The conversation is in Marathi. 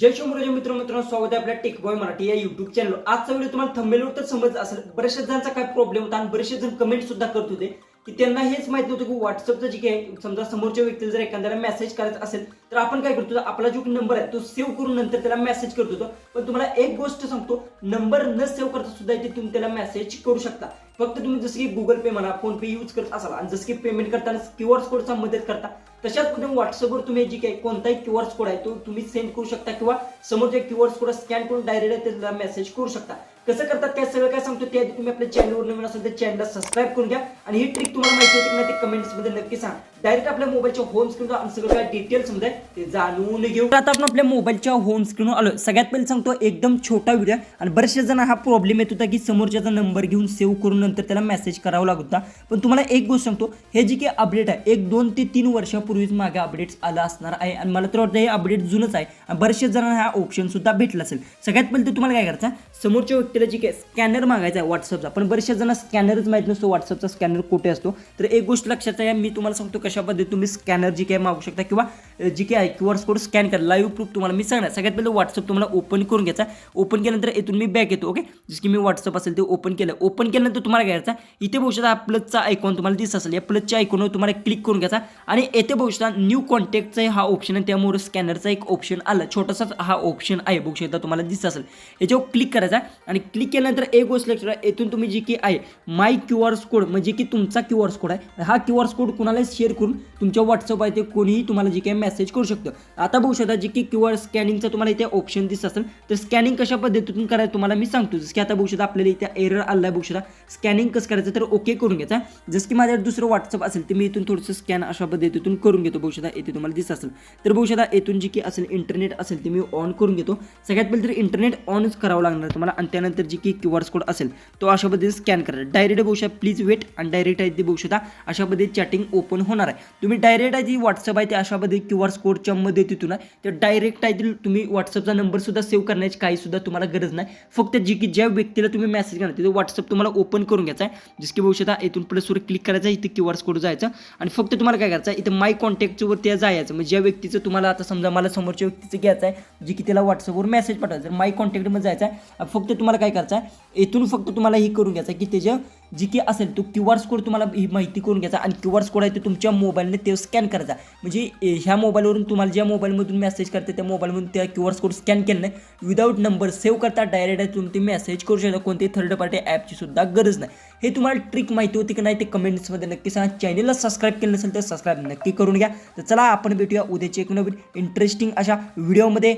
जय शिवराज मित्र मित्रांनो स्वागत आहे आपल्या टेक बॉय मराठी या युट्यूब चॅनल आजचा व्हिडिओ तुम्हाला थंबेलवर तर समज असेल. बऱ्याचशा जणांचा काय प्रॉब्लेम होता आणि बरेचसे जण कमेंट सुद्धा करत होते की त्यांना हेच माहीत नव्हतं की व्हॉट्सअपचं जे काही समजा समोरच्या व्यक्तीला जर एखाद्याला मेसेज करायचा असेल तर आपण काय करतो आपला जो नंबर आहे तो सेव्ह करून नंतर त्याला मेसेज करत होतो. पण तुम्हाला एक गोष्ट सांगतो नंबर न सेव्ह करता सुद्धा इथे तुम्ही त्याला मेसेज करू शकता. फक्त तुम्ही जसं की गुगल पे म्हणा फोन पे यूज करत असाल आणि जसं की पेमेंट करताना क्यू आर कोडचा मदत करता तशाच पद्धतीने व्हॉट्सअपवर तुम्ही जी काही कोणताही क्यू आर कोड आहे तो तुम्ही सेंड करू शकता किंवा समोरच्या क्यू आर कोड स्कॅन करून डायरेक्ट त्याला मेसेज करू शकता. कसं करतात त्या सगळं काय सांगतो त्या तुम्ही आपल्या चॅनलवर नवीन असेल तर चॅनलला सबस्क्राईब करून घ्या. आणि ही ट्रिक तुम्हाला माहिती होती ना ते कमेंट्समध्ये नक्की सांग. डायरेक्ट आपल्या मोबाईलच्या होम स्क्रीनवर आणि सगळं काय डिटेल्समध्ये ते जाणून घेऊ. आता आपण आपल्या मोबाईलच्या होम स्क्रीनवर आलो सगळ्यात पहिले सांगतो एकदम छोटा व्हिडिओ आणि बरेचसे जण हा प्रॉब्लेम येत होता की समोरच्याचा नंबर घेऊन सेव्ह करून नंतर त्याला मेसेज करावा लागत होता. पण तुम्हाला एक गोष्ट सांगतो हे जे काही अपडेट आहे एक दोन ते तीन वर्षापूर्वीच मागे अपडेट्स आला असणार आहे. आणि मला तर वाटतं हे अपडेट जुनच आहे. आणि बरेचशे जणांना हा ऑप्शन सुद्धा भेटला असेल. सगळ्यात पहिले तुम्हाला काय करायचं समोरच्या व्यक्तीला जे काही स्कॅनर मागायचा आहे व्हॉट्सअपचा पण बरेचशा जणांना स्कॅनरच माहीत नसतो व्हॉट्सअपचा स्कॅनर कुठे असतो. तर एक गोष्ट लक्षात आहे मी तुम्हाला सांगतो कशा पद्धती तुम्ही स्कॅनर जी काही मागू शकता किंवा जी काही आहे क्यू आर कोड स्कॅन करा. लाईव्ह प्रूफ तुम्हाला मी सांगणार. सगळ्यात पहिले व्हॉट्सअप तुम्हाला ओपन करून घ्यायचा ओपन केल्यानंतर इथून मी बॅक येतो ओके जसं की मी व्हॉट्सअप असेल ते ओपन केलं. ओपन केल्यानंतर तुम्हाला तुम्हाला घ्यायचा इथे बघू शकता प्लसचा आयकॉन तुम्हाला दिसत असेल. या प्लसच्या आयकॉनवर तुम्हाला क्लिक करून घ्यायचा आणि येथे बघू शकता न्यू कॉन्टॅक्टचा हा ऑप्शन आहे. त्यामुळे स्कॅनरचा एक ऑप्शन आला. छोटासाच हा ऑप्शन आहे बघू शकता तुम्हाला दिसत असेल. याच्यावर क्लिक करायचा आणि क्लिक केल्यानंतर एक गोष्ट लक्षात ठेवा, येथून तुम्ही जी की आहे माय क्यू आर कोड म्हणजे की तुमचा क्यू आर कोड आहे हा क्यू आर कोड कुणाला शेअर करून तुमच्या व्हॉट्सअप आहे ते कोणीही तुम्हाला जी काही मेसेज करू शकतं. आता बघू शकता जी की क्यू आर स्कॅनिंगचा तुम्हाला इथे ऑप्शन दिसत असेल तर स्कॅनिंग कशा पद्धतीतून करायचं तुम्हाला मी सांगतो. जसं की आता बघू शकता आपल्याला इथे एरर आला बघू शकता स्कॅनिंग कसं करायचं तर ओके करून घ्यायचा जसं की माझ्या दुसरं व्हॉट्सअप असेल तर मी इथून थोडंसं स्कॅन अशा पद्धतीतून करून घेतो. बघू येथे इथे तुम्हाला दिसत असेल. तर बघू येथून इथून जी की असेल इंटरनेट असेल ते मी ऑन करून घेतो. सगळ्यात पहिले तर इंटरनेट ऑनच करावं लागणार तुम्हाला आणि त्यानंतर जी की क्यू आर कोड असेल तो अशा पद्धतीने स्कॅन करायचा डायरेक्ट बघू प्लीज वेट आणि डायरेक्ट आहे ते बघू अशा पद्धतीने चॅटिंग ओपन होणार आहे. तुम्ही डायरेक्ट आहे जी व्हॉट्सअप आहे ते अशा पद्धती क्यू आर कोडच्या मध्ये तिथून आहे. तर डायरेक्ट आहे ते तुम्ही व्हॉट्सअपचा नंबरसुद्धा सेव्ह करण्याची काही सुद्धा तुम्हाला गरज नाही. फक्त जी की ज्या व्यक्तीला तुम्ही मेसेज करणार तिथे व्हॉट्सअप तुम्हाला ओपन करून घ्यायचा आहे. जसं की भविष्यता इथून प्लसवर क्लिक करायचं इथं क्यू आर कोड जायचं. आणि फक्त तुम्हाला काय करायचं इथं माय कॉन्टॅक्टच्या त्या जायचं. म्हणजे ज्या व्यक्तीचं तुम्हाला आता समजा मला समोरच्या व्यक्तीचं घ्यायचं आहे जे की त्याला व्हॉट्सअपवर मेसेज पाठवायचं माय कॉन्टॅक्टमध्ये जायचं आहे. फक्त तुम्हाला काय करायचं आहे इथून फक्त तुम्हाला हे करून घ्यायचं आहे की त्याच्या जी की असेल तो क्यू आर कोड तुम्हाला ही माहिती करून घ्यायचा आणि क्यू आर कोड आहे ते तुमच्या मोबाईलने ते स्कॅन करायचा. म्हणजे ए, ह्या मोबाईलवरून तुम्हाला ज्या मोबाईलमधून मेसेज करते त्या मोबाईलमधून त्या क्यू आर कोड स्कॅन केलं नाही. विदाऊट नंबर सेव्ह करता डायरेक्ट आहे तुम्ही ते मेसेज करू शकता. कोणतेही थर्ड पार्टी ॲपची सुद्धा गरज नाही. हे तुम्हाला ट्रिक माहिती होती की नाही ते कमेंट्समध्ये नक्की सांगा. चॅनलला सबस्क्राईब केलं नसेल तर सबस्क्राईब नक्की करून घ्या. तर चला आपण भेटूया उद्याची एक नवीन इंटरेस्टिंग अशा व्हिडिओमध्ये